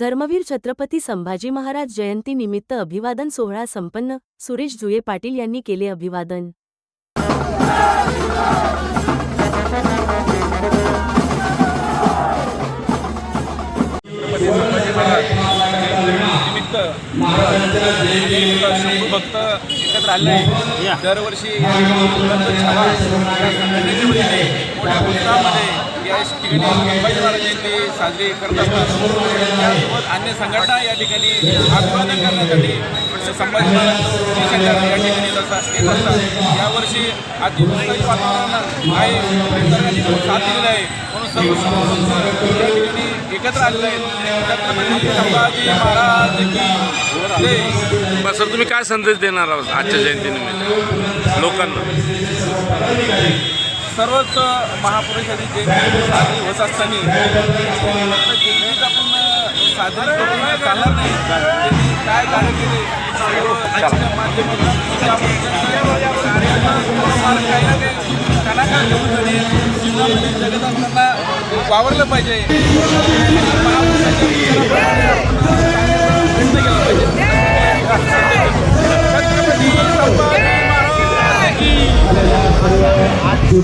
धर्मवीर छत्रपती संभाजी महाराज जयंती निमित्त अभिवादन सोहळा संपन्न सुरेश जुये पाटील यांनी केले अभिवादन. भक्त एकत्र आले दरवर्षी या ठिकाणी संभाजी महाराज जयंती साजरी करत असतात त्यासोबत अन्य संघटना या ठिकाणी अभिवादन करण्यासाठी म्हणजे संभाजी महाराज या ठिकाणी येत असतात. यावर्षी अतिवृष्टी उत्साही वातावरण आहे. निसर्गाने साथ दिलेलं आहे. म्हणून सर्व या ठिकाणी एकत्र आलेले आहेत. छत्रपती म्हणजे संभाजी महाराज की सर तुम्ही काय संदेश देणार आहात आजच्या जयंतीनिमित्त? लोकांना? सर्वच महापुरुषांनी जयंती साजरी होत असताना आपण साजरी करून चालणार नाही. त्यांनी काय कार्य केले आजच्या माध्यमातून काही ना काही कलाकार घेऊन जीवनामध्ये जगत असताना वावरलं पाहिजे.